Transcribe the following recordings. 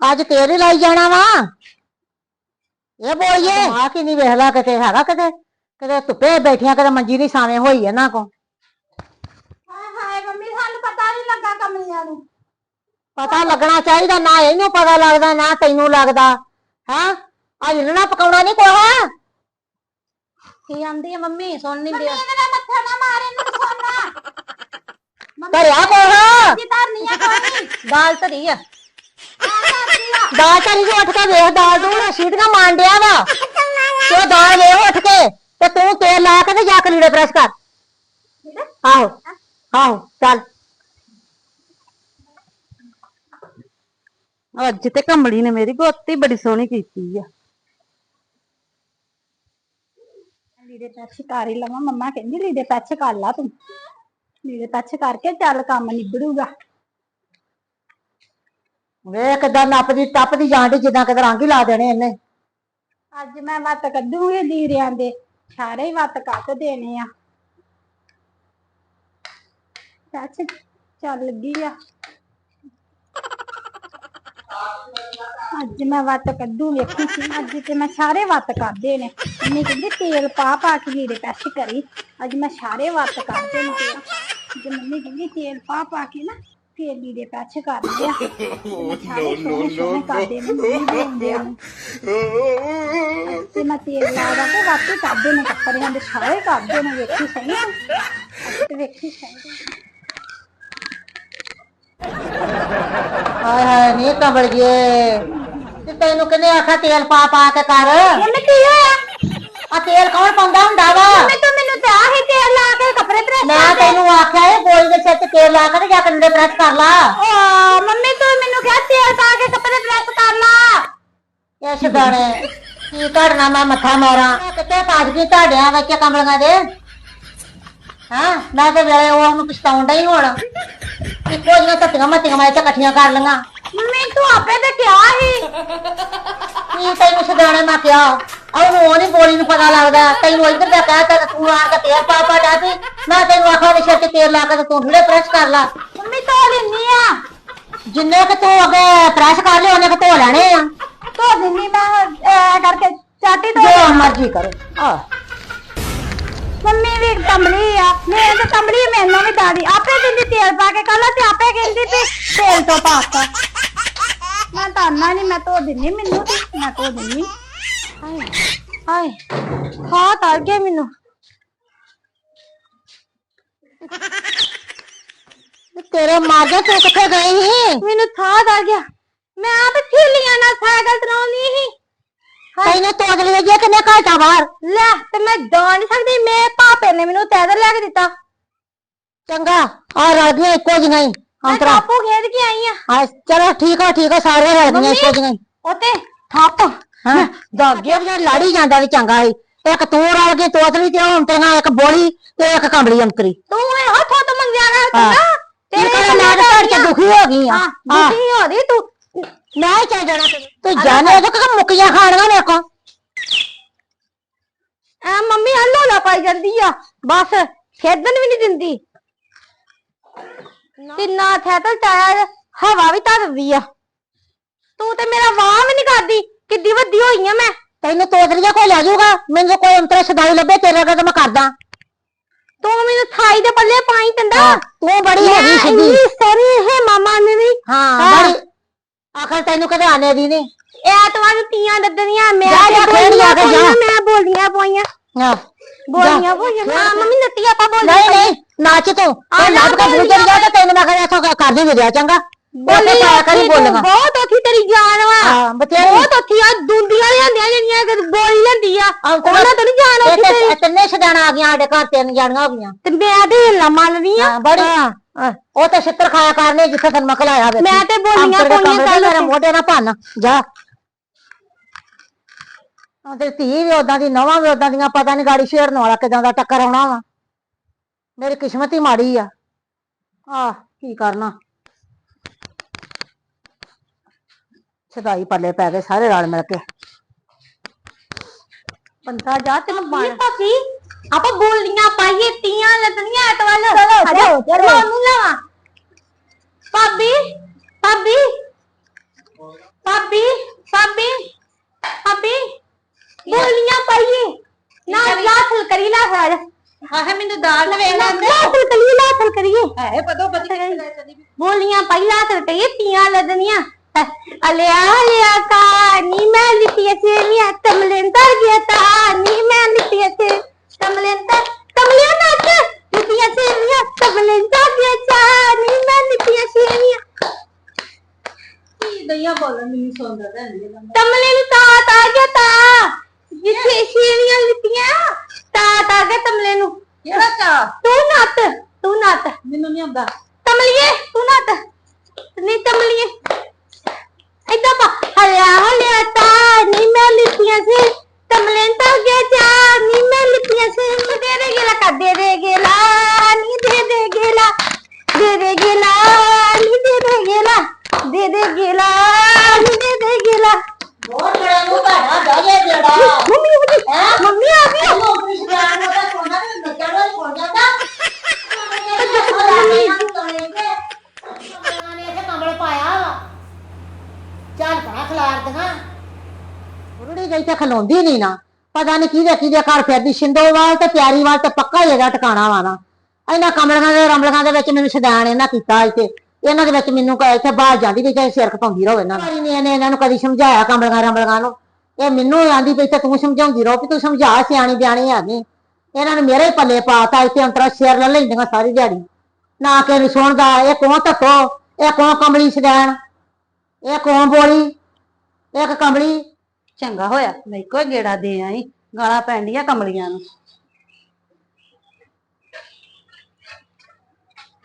ਅੱਜ ਤੇਰੇ ਲਈ ਜਾਣਾ ਵਾ। ਇਹ ਬੋਲੀਏ। ਆ ਕਿ ਨਹੀਂ ਵੇਖ ਲਾ ਕਿਤੇ ਹੈਗਾ ਕਿਤੇ। ਕਿਤੇ ਧੁੱਪੇ ਬੈਠੀਆਂ ਕਿਤੇ ਮੰਜੀ ਨਹੀਂ ਸਾਵੇਂ ਹੋਈ ਇਹਨਾਂ ਕੋ ਹਾਏ ਹਾਏ ਮੰਮੀ ਸਾਨੂੰ ਪਤਾ ਨਹੀਂ ਲੱਗਾ ਕਮਲੀਆਂ ਨੂੰ। ਪਤਾ ਲੱਗਣਾ ਚਾਹੀਦਾ ਨਾ ਇਹਨੂੰ ਪਤਾ ਲੱਗਦਾ ਨਾ ਤੈਨੂੰ ਲੱਗਦਾ। ਹਾਂ? ਅੱਜ ਨਾ ਪਕਾਉਣਾ ਨਹੀਂ ਕੋਹਾ ਕੀ ਆਂਦੀ ਹੈ ਮੰਮੀ? ਸੁਣ ਨਹੀਂ ਦਿਆ ਮੰਮੀ ਇਹਦੇ ਮੱਥਾ ਨਾ ਮਾਰੇ ਨੂੰ ਸੋਨਾ ਧਰਿਆ ਕੋਹਾ ਜੀ ਧਰਨੀ ਆ? ਕੋਈ ਦਾਲ ਧਰੀ ਆ। ਦਾਲ ਧਰੀ ਜੋ ਉੱਠ ਕੇ ਵੇਖ ਦਾਲ ਦੂਰ ਸੀਟੀਆਂ ਮਾਰਨ ਡਿਆ ਵਾ। ਤੇ ਦਾਲ ਵੇਖ ਉੱਠ ਕੇ ਤੇ ਤੂੰ ਤੇਲ ਲਾ ਕੇ ਤੇ ਜਾ ਕੇ ਲੀੜੇ ਪ੍ਰੈਸ ਕਰ। ਆਹੋ ਆਹੋ ਚੱਲ। ਅੱਜ ਤੇ ਕੰਬਲੀ ਨੇ ਮੇਰੀ ਗੋਤੀ ਬੜੀ ਸੋਹਣੀ ਕੀਤੀ ਆ। ਲੀੜੇ ਪੈਚ ਕਰ ਹੀ ਲਵਾਂ ਮੰਮਾ ਕਹਿੰਦੀ ਲੀੜੇ ਪੈਚ ਕਰ ਲਾ ਤੂੰ। ਲੀੜੇ ਪੈਚ ਕਰਕੇ ਚੱਲ ਕੰਮ ਨਿਬੜੂਗਾ। ਵੇਖ ਕਿਦਾਂ ਨੱਪਦੀ ਟੱਪਦੀ ਜਾਣ ਜਿੱਦਾਂ ਕਿਤੇ ਰੰਗ ਹੀ ਲਾ ਦੇਣੇ ਇਹਨੇ। ਅੱਜ ਮੈਂ ਵੱਤ ਕੱਢੂਗੀ ਦੀਰਿਆਂ ਦੇ, ਸਾਰੇ ਹੀ ਵੱਤ ਕੱਢ ਦੇਣੇ ਆ। ਪੈਚ ਚੱਲ ਗਈ ਆ। ਅੱਜ ਮੈਂ ਵੱਤ ਕੱਢੂ, ਵੇਖੀ ਸੀ। ਅੱਜ ਤੇ ਮੈਂ ਸਾਰੇ ਵੱਤ ਕੱਢਦੇ ਨੇ। ਮੰਮੀ ਕਹਿੰਦੀ ਤੇਲ ਪਾ ਪਾ ਕੇ ਲੀੜੇ ਪੈਚ ਕਰੀ। ਅੱਜ ਮੈਂ ਸਾਰੇ ਵੱਤ ਕੱਢਦੇ ਨੇ ਜੇ ਮੰਮੀ ਕਹਿੰਦੀ ਤੇਲ ਪਾ ਪਾ ਕੇ ਨਾ ਫੇਰ ਲੀੜੇ ਪੈਚ ਕਰਦੇ ਆ ਨੋ ਨੋ ਨੋ ਕਰਦੇ ਨੇ ਮੰਮੀ ਬਣਾਉਂਦੇ ਆ। ਤੇ ਮੈਂ ਤੇਲ ਲਾ ਦਾ ਤੇ ਵਾਪੇ ਕੱਢਦੇ ਨੇ ਕੱਪੜਿਆਂ ਦੇ ਸਾਰੇ ਕੱਢਦੇ ਨੇ ਵੇਖੀ ਸਹੀ ਤੇ ਵੇਖੀ ਸਹੀ ਹਾਏ ਹਾਏ ਨੀ ਕੰਬਲ ਗਏ ਤੇ ਤੈਨੂੰ ਕਿਹਨੇ ਆਖਿਆ ਤੇਲ ਪਾ ਪਾ ਕੇ ਕਰ? ਮੰਮੀ ਕੀ ਹੋਇਆ? ਆ ਤੇਲ ਕੌਣ ਪਾਉਂਦਾ ਹੁੰਦਾ ਵਾ? ਮੈਂ ਤਾਂ ਤੇ ਆਹੀ ਤੇਲ ਲਾ ਕੇ ਕੱਪੜੇ ਪ੍ਰੈਸ ਮੈਂ ਤੈਨੂੰ ਆਖਿਆ ਇਹ ਗੋਲੀ ਦੇ ਸਿਰ ਤੇ ਤੇਲ ਲਾ ਕੇ ਤੇ ਜਾ ਕੇ ਲੀੜੇ ਪ੍ਰੈਸ ਕਰ ਲਾ। ਓ ਮੰਮੀ ਤੂੰ ਮੈਨੂੰ ਕਿਹਾ ਤੇਲ ਪਾ ਕੇ ਕੱਪੜੇ ਪ੍ਰੈਸ ਕਰ ਲਾ। ਇਸ ਗਾਣੇ ਕੀ ਕਰਨਾ ਮੈਂ ਮੱਥਾ ਮਾਰਾਂ? ਕਿਤੇ ਭੱਜ ਗਈ ਤੁਹਾਡਿਆਂ ਵਿੱਚ ਕਮਲੀਆਂ ਦੇ? ਹਾਂ? ਮੈਂ ਤੇ ਵੇਲੇ ਉਹ ਨੂੰ ਪਛਤਾਉਂਦਾ ਹੀ ਹੁਣ ਇੱਕੋ ਜਿਹੀਆਂ ਧੱਤੀਆਂ ਮੱਤੀਆਂ ਮੈਂ ਇੱਥੇ ਇਕੱਠੀਆਂ ਕਰ ਲਈਆਂ। ਮੰਮੀ ਤੂੰ ਆਪੇ ਤੇ ਕਿਹਾ ਸੀ। ਕੀ ਤੈਨੂੰ ਸਦਾਣੇ ਮੈਂ ਕਿਹਾ? ਉਹ ਨਹੀਂ ਬੋਲੀ ਨੂੰ ਪਤਾ ਲੱਗਦਾ ਤੈਨੂੰ ਇੱਧਰ ਦਾ ਕਹਿ ਤਾ ਤੂੰ ਆਣ ਕੇ ਤੇਲ ਪਾ ਪਾ ਡਾਤੀ ਮੈਂ ਤੈਨੂੰ ਆਖਿਆ ਵੀ ਸਿਰ ਤੇ ਤੇਲ ਲਾ ਕੇ ਤੇ ਤੂੰ ਢੀਲੇ ਪ੍ਰੈਸ ਕਰ ਲਾ। ਮੰਮੀ ਧੋ ਦਿੰਨੀ ਆ। ਜਿੰਨੇ ਕਿ ਤੂੰ ਅੱਗੇ ਪ੍ਰੈਸ ਕਰ ਲਿਆ ਉਹਨੇ ਕਿ ਧੋ ਲੈਣੇ ਆ। ਧੋ ਦਿੰਨੀ ਮੈਂ ਐ ਕਰਕੇ ਚਾਟੀ ਧੋ ਜੋ ਮਰਜ਼ੀ ਕਰੋ। ਆ ਮੰਮੀ ਵੀ ਕੰਬਲੀ ਆ। ਮੈਂ ਤਾਂ ਕੰਬਲੀ ਮੈਨੂੰ ਵੀ ਦਾਦੀ ਆਪੇ ਕਹਿੰਦੀ ਤੇਲ ਪਾ ਕੇ ਕੱਲਾ ਤੇ ਆਪੇ ਕਹਿੰਦੀ ਵੀ ਤੇਲ ਤੋਂ ਪਾਤਾ। ਮੈਂ ਤਾਂ ਆਨਾ ਨਹੀਂ ਮੈਂ ਧੋ ਦਿੰਨੀ ਮੈਨੂੰ ਤੇ ਮੈਂ ਧੋ ਦਿੰਨੀ। ਹਾਏ ਹਾਏ। ਖਾ ਤਰ ਗਿਆ ਮੈਨੂੰ। ਤੇਰੇ ਮਾਰਦੇ ਤੂੰ ਕਿੱਥੇ ਗਈ ਸੀ? ਮੈਨੂੰ ਥਾ ਤਰ ਗਿਆ। ਮੈਂ ਆਪ ਥੇਲੀਆਂ ਨਾਲ ਸਾਈਕਲ ਚਲਾਉਂਦੀ ਸੀ। ਤੈਨੂੰ ਤੋੜ ਲਈ ਜੇ ਕਿੰਨੇ ਘਾਟਾ ਬਾਹਰ ਲੈ ਤੇ ਮੈਂ ਜਾ ਨਹੀਂ ਸਕਦੀ। ਮੈਂ ਪਾਪੇ ਨੇ ਮੈਨੂੰ ਤੈਦਰ ਲੈ ਕੇ ਦਿੱਤਾ। ਚੰਗਾ ਆ ਰਾਜੀਆਂ ਇੱਕੋ ਜਿਹੀਆਂ ਹੀ। ਅੰਤਰਾ ਕਾਪੂ ਖੇਡ ਕੇ ਆਈ ਆ। ਆ ਚਲੋ ਠੀਕ ਆ ਠੀਕ ਆ ਸਾਰੇ ਰਾਜੀਆਂ ਇੱਕੋ ਜਿਹੀਆਂ ਹੀ। ਉਤੇ ਥੱਪ ਹਾਂ। ਦਾਗੇ ਵੀ ਲੜੀ ਜਾਂਦਾ ਵੀ ਚੰਗਾ ਸੀ। ਇੱਕ ਤੂੰ ਰਲ ਗਈ ਤੋਤਲੀ ਤੇ ਹੁਣ ਤੇਰਾ ਇੱਕ ਬੋਲੀ ਤੇ ਇੱਕ ਕੰਬਲੀ ਅੰਤਰੀ ਤੂੰ ਇਹ ਹੱਥੋਂ ਤੋਂ ਮੰਗਿਆ ਕਰ ਹਾਂ। ਚੰਗਾ। ਤੇਰੇ ਕੋਲ ਮੈਂ ਤਾਂ ਘਰ ਚ ਦੁਖੀ ਹੋ ਗਈ ਆ। ਹਾਂ ਹਾਂ। ਦੁਖੀ ਹੋ ਰਹੀ ਤੂੰ। ਮੈਂ ਚੱਲ ਜਾਣਾ ਤੂੰ ਜਾਣੇ ਉਹ ਕਿ ਮੁੱਕੀਆਂ ਖਾਣੀਆਂ ਮੇਰੇ ਕੋ ਐ ਮੰਮੀ ਹੱਲੋ ਨਾ ਪਾਈ ਜਾਂਦੀ ਆ। ਬਸ ਖੇਡਣ ਵੀ ਨਹੀਂ ਦਿੰਦੀ। ਤਿੰਨਾ ਥੈਤਲ ਚਾਇਆ ਹਵਾ ਵੀ ਧਰਦੀ ਆ। ਤੂੰ ਤੇ ਮੇਰਾ ਵਾਹ ਵੀ ਨਹੀਂ ਕਰਦੀ। ਕਿੱਡੀ ਵੱਡੀ ਹੋਈ ਆ ਮੈਂ। ਤੈਨੂੰ ਤੋਤਲੀਆਂ ਕੋਈ ਲੈ ਜਾਊਗਾ। ਮੈਨੂੰ ਕੋਈ ਅੰਤਰੇ ਸਦਾਈ ਲੱਭੇ ਤੇਰੇ ਅੱਗੇ ਤਾਂ ਮੈਂ ਕਰਦਾ। ਤੂੰ ਮੈਨੂੰ ਥਾਈ ਦੇ ਪੱਲੇ ਪਾਈ ਤੰਦਾ ਹਾਂ, ਤੂੰ ਬੜੀ ਹੈਗੀ ਸਿੱਧੀ। ਸੋਹਣੀ ਹੈ ਮਾਮਾ ਨੇ ਵੀ। ਹਾਂ। ਬੜੀ। ਆਖਰ ਤੈਨੂੰ ਕਦੇ ਆਨੇ ਦੀ ਨਹੀਂ ਐਤਵਾਰ ਨੂੰ ਤੀਆਂ ਦੱਦਣੀਆਂ ਮੈਂ ਜਾ, ਜਾ, ਖੇਡ ਲਿਆ ਕੇ ਜਾ। ਪਾਈਆਂ, ਮੈਂ ਬੋਲੀਆਂ ਪਾਈਆਂ। ਹਾਂ ਬੋਲੀਆਂ ਪਾਈਆਂ। ਹਾਂ ਮੰਮੀ ਨੱਤੀਆਂ ਪਾ ਬੋਲੀਆਂ ਨਹੀਂ ਨੱਚ ਤੂੰ। ਆ ਲੱਭ ਕੇ ਬੂਝਰ ਜਾ ਤੇ ਤੈਨੂੰ ਮੈਂ ਕਹਿੰਦਾ ਇੱਥੋਂ ਕਰ ਦੇ ਵਿਦਿਆ ਚੰਗਾ। ਬੋਲੇ ਬੋਲੀ ਪਾਇਆ ਕਰੀ ਔਖੀ ਬੋਲਣਾ ਬਹੁਤ ਔਖੀ ਤੇਰੀ ਜਾਨ ਵਾ। ਹਾਂ ਬਤੇਰੀ ਬਹੁਤ ਔਖੀ ਆ ਦੁੰਦੀਆਂ ਲਿਆਂਦੀਆਂ ਜਿਹੜੀਆਂ ਕਿ ਬੋਲੀ ਲੈਂਦੀ ਆ। ਉਹਨਾਂ ਤੋਂ ਨਹੀਂ ਜਾਨ ਔਖੀ ਤੇਰੀ। ਤਿੰਨੇ ਸਦਾਣਾ ਆ ਗਈਆਂ ਸਾਡੇ ਘਰ ਤਿੰਨ ਜਾਣੀਆਂ ਹੋ ਗਈਆਂ। ਤੇ ਮੈਂ ਤੇ ਹਿੱਲਾ ਮੰਨਦੀ ਆ। ਹਾਂ ਬੜੀ। ਹਾਂ, ਉਹ ਤਾਂ ਛਿੱਤਰ ਖਾਇਆ ਕਰਨੇ ਜਿੱਥੇ ਤੈਨੂੰ ਮੈਂ ਖਲਾਇਆ ਵੇ ਮੈਂ ਤੇ ਬੋਲੀਆਂ ਪਾਈਆਂ ਕੱਲ ਮੇਰੇ ਮੋਢੇ ਨਾਲ ਭੰਨ ਜਾ। ਉਹ ਤੇ ਧੀ ਵੀ ਉਦਾਂ ਦੀ ਨਵਾਂ ਵੀ ਉਦਾਂ ਦੀਆਂ ਪਤਾ ਨਹੀਂ ਗਾੜੀ ਛੇੜਨ ਵਾਲਾ ਕਿਦਾਂ ਦਾ ਟੱਕਰ ਆਉਣਾ ਵਾ। ਮੇਰੀ ਕਿਸਮਤ ਹੀ ਮਾੜੀ ਆ। ਆਹ ਕੀ ਕਰਨਾ? ਸਦਾਈ ਪੱਲੇ ਪੈ ਗਏ ਸਾਰੇ ਰਲ ਮਿਲ ਕੇ। ਬੰਦਾ ਜਾ ਤੈਨੂੰ ਬਣ ਭਾਬੀ? ਆਪਾਂ ਬੋਲੀਆਂ ਪਾਈਏ ਤੀਆਂ ਲੱਦਣੀਆਂ ਐਤਵਾਰ ਚਲੋ ਚਲੋ ਉਹਨੂੰ ਲਾਵਾਂ। ਭਾਬੀ ਭਾਬੀ ਭਾਬੀ ਭਾਬੀ ਭਾਬੀ ਬੋਲੀਆਂ ਪਾਈਏ। ਨਾ ਲਾ ਕਰੀ ਲਾ ਸਾਜ ਹਾਂ ਹੈ ਮੈਨੂੰ ਦਾਲ ਵੇਖ ਲਾ ਲੈਂਦੇ ਕਰੀ ਲਾ ਕਰੀਏ ਹੈ ਪਤਾ ਪਤਾ ਬੋਲੀਆਂ ਪਹਿਲਾਂ ਤੇ ਤੀਆਂ ਤਾ ਮੈਨੂੰ ਸੁਣਦਾ ਗਿਆ ਜਿੱਥੇ ਸੇਲੀਆਂ ਗਿਆ ਤਮਲੇ ਨੂੰ। ਕਿਹੜਾ ਨੱਤ ਤੂੰ ਨੱਤ। ਮੈਨੂੰ ਨਹੀਂ ਆਉਂਦਾ ਤਮਲੀਏ ਤੂੰ ਨਾ ਤ ਨਹੀਂ ਤਮਲੀਏ ਏਦਾਂ ਪਾ ਹਲਿਆ ਹਲਿਆ ਤਾ ਨਹੀਂ ਮੈਂ ਲਿਪੀਆਂ ਸੀ ਤਮਲੇ ਤਾਂ ਗਿਆ ਚਾ ਨਹੀਂ ਮੈਂ ਲਿਪੀਆਂ ਸੀ ਦੇ ਦੇ ਗੇਲਾ ਕਰ ਦੇ ਦੇ ਗੇਲਾ ਨਹੀਂ ਦੇ ਦੇ ਗੇਲਾ ਦੇ ਦੇ ਗੇਲਾ ਨਹੀਂ ਦੇ ਦੇ ਗੇਲਾ ਦੇ ਦੇ ਗੇਲਾ ਨਹੀਂ ਦੇ ਦੇ ਗੇਲਾ। ਬਹੁਤ ਬੜਾ ਮੂੰਹ ਤੁਹਾਡਾ ਬਹਿ ਗਿਆ ਜਿਹੜਾ। ਮੰਮੀ ਆ ਗਈ ਮੰਮੀ ਆ ਗਈ। ਉਹ ਆਪਣੀ ਸ਼ਰਾਨ ਨੂੰ ਤਾਂ ਸੋਨਾ ਤੇ ਨੱਚਣ ਵਾਲੀ ਹੋ ਜਾਂਦਾ। ਕੰਬਲ ਪਾਇਆ ਵਾ। ਚੱਲ ਪਾ ਖਲਾਰ ਦਗਾ ਬੁਰੜੀ ਗਈ ਤੇ ਖਲੋਂਦੀ ਨਹੀਂ ਨਾ। ਪਤਾ ਨਹੀਂ ਕਿਹਦੇ ਕਿਹਦੇ ਘਰ ਫਿਰਦੀ। ਸ਼ਿੰਦੋਵਾਲ ਤੇ ਪਿਆਰੀਵਾਲ ਤੇ ਪੱਕਾ ਹੀ ਇਹਦਾ ਟਿਕਾਣਾ ਵਾ ਨਾ। ਇਹਨਾਂ ਕਮਲੀਆਂ ਦੇ ਰੰਬਲੀਆਂ ਦੇ ਵਿੱਚ ਮੈਨੂੰ ਸਦਾਨ ਇਹਨਾਂ ਕੀਤਾ ਇੱਥੇ। ਇਹਨਾਂ ਦੇ ਵਿੱਚ ਮੈਨੂੰ ਕ- ਇੱਥੇ ਬਾਹਰ ਜਾਂਦੀ ਵੀ ਚਾਹੇ ਸਿਰ ਖਪਾਉਂਦੀ ਰਹੋ ਇਹਨਾਂ ਨੂੰ। ਨੇ ਇਹਨੇ ਇਹਨਾਂ ਨੂੰ ਕਦੀ ਸਮਝਾਇਆ ਕਮਲੀਆਂ ਰੰਬਲੀਆਂ ਨੂੰ। ਇਹ ਮੈਨੂੰ ਆਂਦੀ ਪਈ ਤੇ ਤੂੰ ਸਮਝਾਉਂਦੀ ਰਹੋ ਵੀ ਤੂੰ ਸਮਝਾ ਸਿਆਣੀ ਬਿਆਣੀ ਆ ਗਈ ਇਹਨਾਂ ਨੇ ਮੇਰੇ ਹੀ ਪੱਲੇ ਪਾਤਾ ਇੱਥੇ ਅੰਤਰਾ ਸਿਰ ਲੈ ਲੈਂਦੀਆਂ ਸਾਰੀ ਦਿਹਾੜੀ। ਨਾ ਕਿ ਨਹੀਂ ਸੁਣਦਾ ਇਹ ਕੌਣ ਧੱਕੋ? ਇਹ ਕੌਣ ਕਮਲੀ ਸਦਾਨ ਇਹ ਕੌਣ ਬੋਲੀ? ਇੱਕ ਕਮਲੀ ਚੰਗਾ ਹੋਇਆ ਮੈਂ ਇੱਕੋ ਹੀ ਗੇੜਾ ਦੇ ਆਈ ਗਾਲਾਂ ਪੈਂਦੀਆਂ ਕਮਲੀਆਂ ਨੂੰ।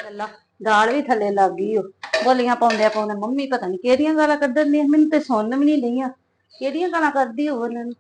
ਲੱਲਾ ਦਾਲ ਵੀ ਥੱਲੇ ਲੱਗ ਗਈ ਓ ਬੋਲੀਆਂ ਪਾਉਂਦੇ ਪਾਉਂਦੇ ਮੰਮੀ ਪਤਾ ਨਹੀਂ ਕਿਹੜੀਆਂ ਗਾਲਾਂ ਕੱਢਣ ਦੀਆਂ ਮੈਨੂੰ ਤੇ ਸੁਣਨ ਵੀ ਨਹੀਂ ਲਈਆਂ ਕਿਹੜੀਆਂ ਗਾਲਾਂ ਕੱਢਦੀ ਹੋਵ ਉਹਨਾਂ ਨੂੰ?